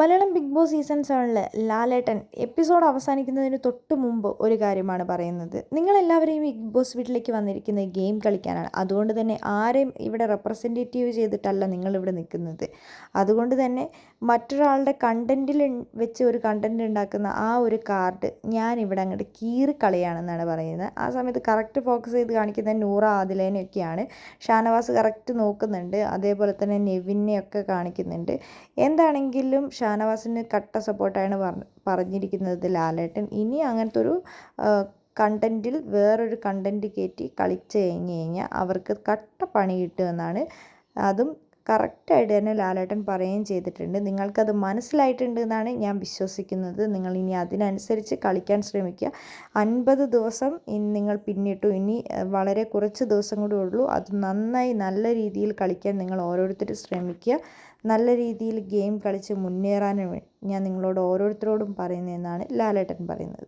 Malayalam big boss season സെവനിൽ ലാലേട്ടൻ episode അവസാനിക്കുന്നതിന് തൊട്ട് മുമ്പ് ഒരു കാര്യമാണ് പറയുന്നത്. നിങ്ങളെല്ലാവരെയും ബിഗ് ബോസ് വീട്ടിലേക്ക് വന്നിരിക്കുന്നത് ഗെയിം കളിക്കാനാണ്. അതുകൊണ്ട് തന്നെ ആരെയും ഇവിടെ റെപ്രസെന്റേറ്റീവ് ചെയ്തിട്ടല്ല നിങ്ങളിവിടെ നിൽക്കുന്നത്. അതുകൊണ്ട് തന്നെ മറ്റൊരാളുടെ കണ്ടന്റിൽ വെച്ച് ഒരു കണ്ടന്റ് ഉണ്ടാക്കുന്ന ആ ഒരു കാർഡ് ഞാൻ ഇവിടെ അങ്ങോട്ട് കീറി കളിയാണെന്നാണ് പറയുന്നത്. ആ സമയത്ത് കറക്റ്റ് ഫോക്കസ് ചെയ്ത് കാണിക്കുന്നത് നൂറ ആദിലേനെയൊക്കെയാണ് ഷാനവാസ് കറക്റ്റ് നോക്കുന്നുണ്ട്. അതേപോലെ തന്നെ നെവിനെയൊക്കെ കാണിക്കുന്നുണ്ട്. എന്താണെങ്കിലും ഷാനവാസിന് കട്ട സപ്പോർട്ടാണ് പറഞ്ഞിരിക്കുന്നത് ലാലേട്ടൻ. ഇനി അങ്ങനത്തെ ഒരു കണ്ടന്റിൽ വേറൊരു കണ്ടന്റ് കയറ്റി കളിച്ച് കഴിഞ്ഞ് കഴിഞ്ഞാൽ അവർക്ക് കട്ട പണി കിട്ടുമെന്നാണ് അതും കറക്റ്റായിട്ട് തന്നെ ലാലേട്ടൻ പറയുകയും ചെയ്തിട്ടുണ്ട്. നിങ്ങൾക്കത് മനസ്സിലായിട്ടുണ്ട് എന്നാണ് ഞാൻ വിശ്വസിക്കുന്നത്. നിങ്ങൾ ഇനി അതിനനുസരിച്ച് കളിക്കാൻ ശ്രമിക്കുക. അൻപത് ദിവസം ഇനി നിങ്ങൾ പിന്നിട്ടു. ഇനി വളരെ കുറച്ച് ദിവസം കൂടി ഉള്ളൂ. അത് നന്നായി നല്ല രീതിയിൽ കളിക്കാൻ നിങ്ങൾ ഓരോരുത്തരും ശ്രമിക്കുക. നല്ല രീതിയിൽ ഗെയിം കളിച്ച് മുന്നേറാനും ഞാൻ നിങ്ങളോട് ഓരോരുത്തരോടും പറയുന്നതെന്നാണ് ലാലേട്ടൻ പറയുന്നത്.